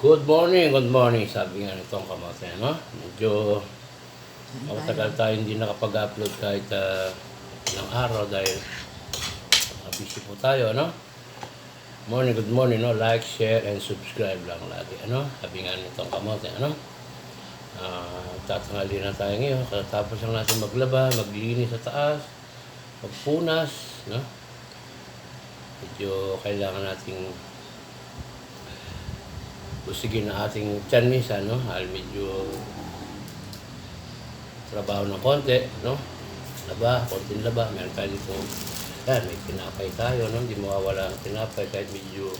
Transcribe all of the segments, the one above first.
Good morning, good morning, sabi nga nitong kamote, no? Medyo matagal tayo hindi nakapag-upload kahit uh, ng araw dahil uh, busy po tayo, no? Morning, good morning, no? Like, share, and subscribe lang lagi, ano? Sabi nga nitong kamote, ano? Ah, tatangali na tayo ngayon. Tapos lang natin maglaba, maglinis sa taas, magpunas, no? Medyo kailangan nating busigin na ating tiyan minsan, no? Dahil medyo trabaho ng konti, no? Laba, konting laba. Meron tayo dito, yan, may tinapay tayo, no? Hindi mawawala ang tinapay kahit medyo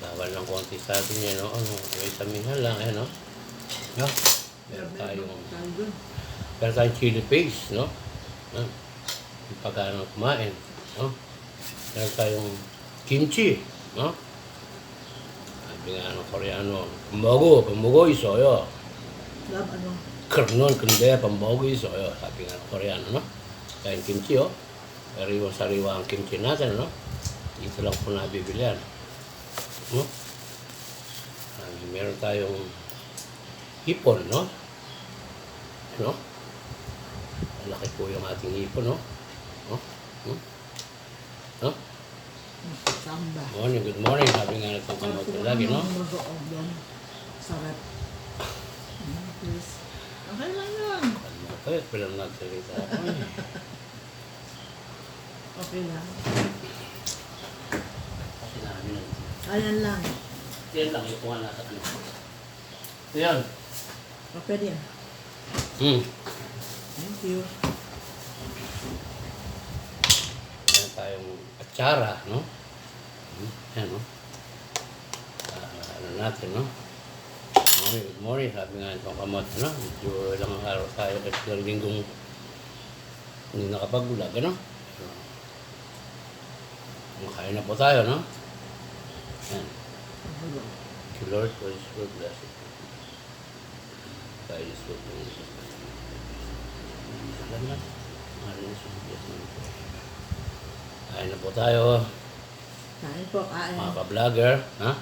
bawal ng konti sa atin yan, no? Ano, may saminhan lang, eh, no? No? Meron tayong, meron tayong chili paste, no? No? Pagkano kumain, no? Meron tayong kimchi, no? Sabi nga ng Koreano, pambago, pambago isoyo. Lab, ano? Karnon, kundi, pambago isoyo. Sabi nga ng Koreano, no? Yung kimchi, oh. Sariwa-sariwa ang kimchi natin, no? Dito lang po nabibili yan. No? Ah, meron tayong hipon, no? No? Malaki po yung ating hipon, no? No? No? No? Samba. Morning, good morning. Sabi nga nitong kamote lagi, no? Mag-oog yan. Sarap. Please. Okay lang yun. Kamote, bilang nagsalita ako eh. Okay lang. Namin na. Ayan lang. Yan lang, yung kung nasa ano. Yan. O, pwede yan. Hmm. Thank you. Meron tayong atsara, no? Yan, no? Ah, ano natin, no? Good morning. Sabi nga itong kamote, no? Medyo ilang araw tayo kasi ilang linggong hindi nakapagbulag, ano? So, Makain na po tayo, no? Yan. You, Lord, for His word blessing. By His word blessing. Salamat. Maraming salamat. Kain na po tayo, Kain po, kain. mga ka-vlogger. Ha?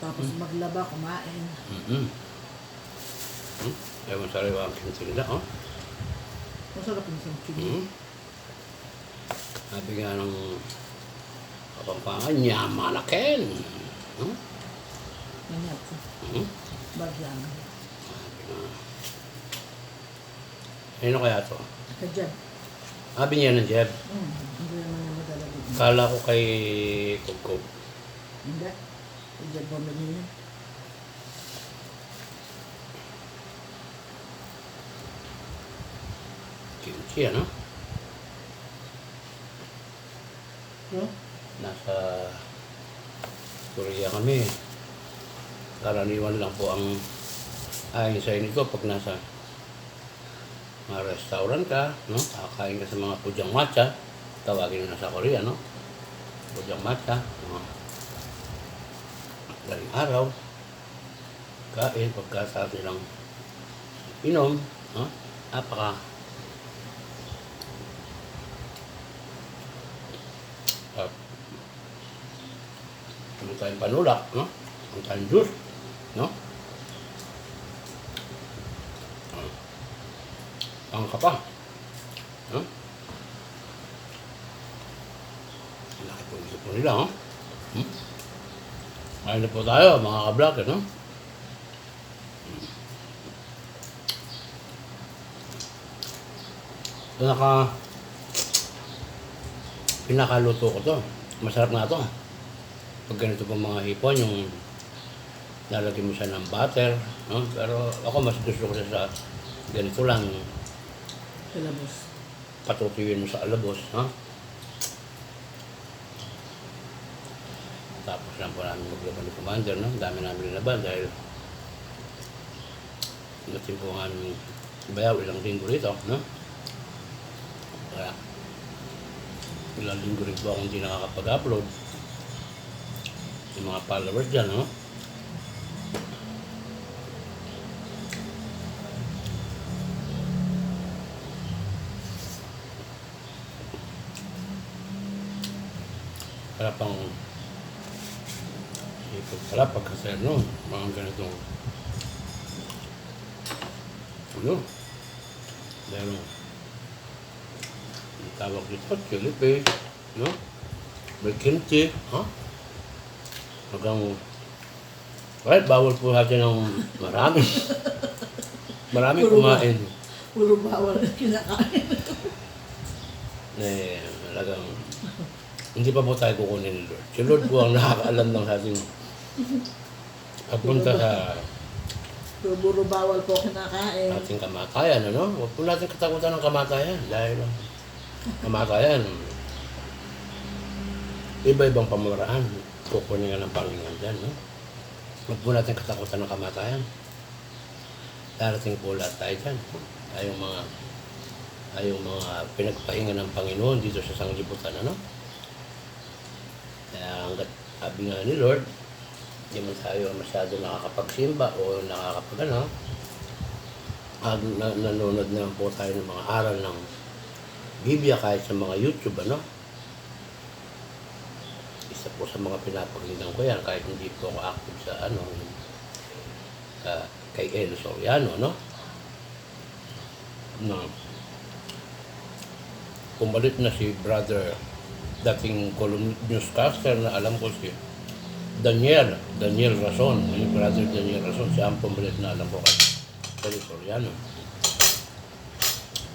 Tapos maglaba, kumain. Mm-hmm. Hmm? Ewan sa rin ang kintin nila, oh. Masarap yung isang chili. Hmm? Sabi nga ng kapampangan, nyamanakin. Hmm? Ganyan. Hmm? Bagyan. Sabi nga. Sino kaya to? Ka dyan. Sabi niya ng Jeb. Hmm. Hindi naman. Kala ko kay Kugkog. Hindi. Ka dyan bumili yun. Kimchi, ano? No? Nasa Korea kami. Karaniwan lang po ang ayon sa inyo pag nasa mga restaurant ka, no? Kakain ka sa mga pujang matcha, tawagin na sa Korea, no? Pujang matcha, no? Daling araw, kain pagka sa atin lang inom, no? Napaka uh, ano tayong panulak, no? Ang tayong juice, no? Ang kapa, no? Ang Laki po yung po nila, no? Hmm? Ayun na po tayo, mga ka-vlogger, no? Pinaka pinakaluto ko to. Masarap nga to. Pag ganito pa mga hipon, yung lalagyan mo siya ng butter, no? Pero ako mas gusto ko siya sa ganito lang, Kilabos. patutuyuin mo sa alabos, no? Tapos lang po namin maglaban ni Commander, no? Ang dami namin nilaban dahil natin po ang aming bayaw ilang linggo rito, no? Kaya ilang linggo rin po akong hindi nakakapag-upload. Yung mga followers dyan, no? Para pang ipag Wala pagkasaya no, mga ganitong ano, meron ang tawag dito, chili paste, no? May kimchi, ha? Hanggang, kahit bawal po natin ng marami. marami kumain. Puro bawal kinakain. Eh, talagang, hindi pa po tayo kukunin ni Lord. Si Lord po ang nakakaalam ng ating pagpunta sa puro bawal po kinakain. ating kamatayan, ano? Huwag po natin katakutan ng kamatayan dahil ang kamatayan, iba-ibang pamaraan. Kukunin nga ng Panginoon dyan, no? Huwag po natin katakutan ng kamatayan. Darating po lahat tayo dyan. Tayong mga tayong mga pinagpahinga ng Panginoon dito sa sanglibutan, ano? Kaya hanggat sabi nga ni Lord, hindi man tayo masyado nakakapagsimba o nakakapag ano, pag na, nanonood naman po tayo ng mga aral ng Biblia kahit sa mga YouTube, ano? Isa po sa mga pinapakinggan ko yan kahit hindi po ako active sa ano, sa, kay El Soriano, no? Na, pumalit na si brother dating column newscaster na alam ko si Daniel, Daniel Rason, yung brother Daniel Rason, siya ang pumalit na alam ko Kay Soriano.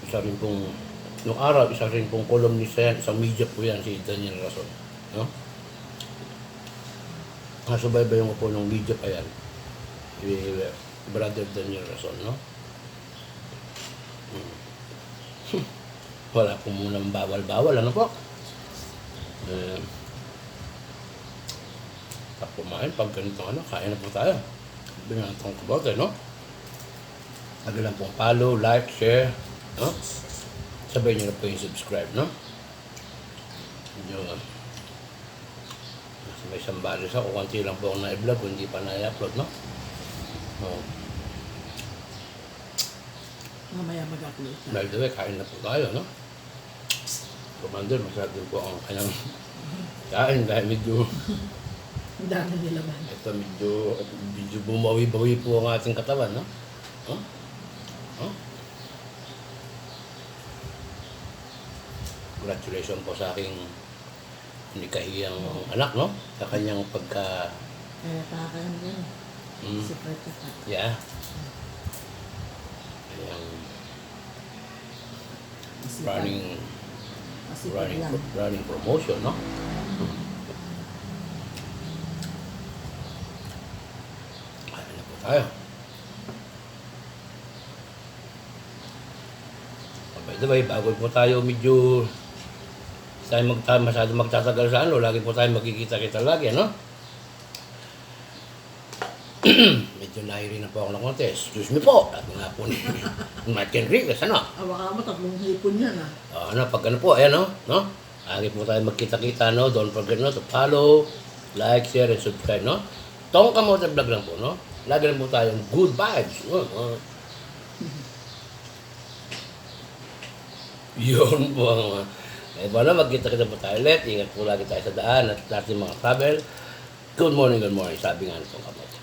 Isa rin pong, nung araw, isa rin pong columnist yan, isang media po yan, si Daniel Rason. No? Nasubaybayan ko po ng media pa yan. Si Brother Daniel Rason, no? Hmm. Wala po munang bawal-bawal, ano po? Eh, pag kumain, pag ganito ano, kain na po tayo. Binatong kabote, no? Lagi lang pong follow, like, share, no? Sabay niyo na po yung subscribe, no? Uh, may isang balis ako, konti lang po ako na-vlog, hindi pa na-upload, no? Oh, Mamaya mag-upload na. by the way, kain na po tayo, no? Commander, masarap din po ang kanyang kain dahil medyo, Ang dami nila man. ito medyo, medyo bumawi-bawi po ang ating katawan, no? Huh? Huh? Congratulations po sa aking hindi kahiyang anak, no? Sa kanyang pagka, Kaya kakain yan. mm, Secret ka. yeah. Kanyang Masipag. running, Masipag running, lang. running promotion, no? Kaya na po tayo. Oh, By the way, bago po tayo medyo tayo magta masyado magtatagal sa ano, lagi po tayo magkikita-kita lagi, ano? medyo nahiri na po ako ng konti. Excuse me po. Sabi nga po ni Mike Enriquez, ano? Awa ka mo, tatlong hipon yan ah. Ah, ano, pag ano po, ayan, no? no? Lagi po tayo magkita-kita, no? Don't forget, no? To follow, like, share, and subscribe, no? Tong Kamote Vlog lang po, no? Lagi lang po tayong good vibes, no? no? Yun po ang mga... Eh, bala, magkita-kita po tayo ulit. Ingat po lagi tayo sa daan at sa ating mga travel. Good morning, good morning. Sabi nga nitong kamote.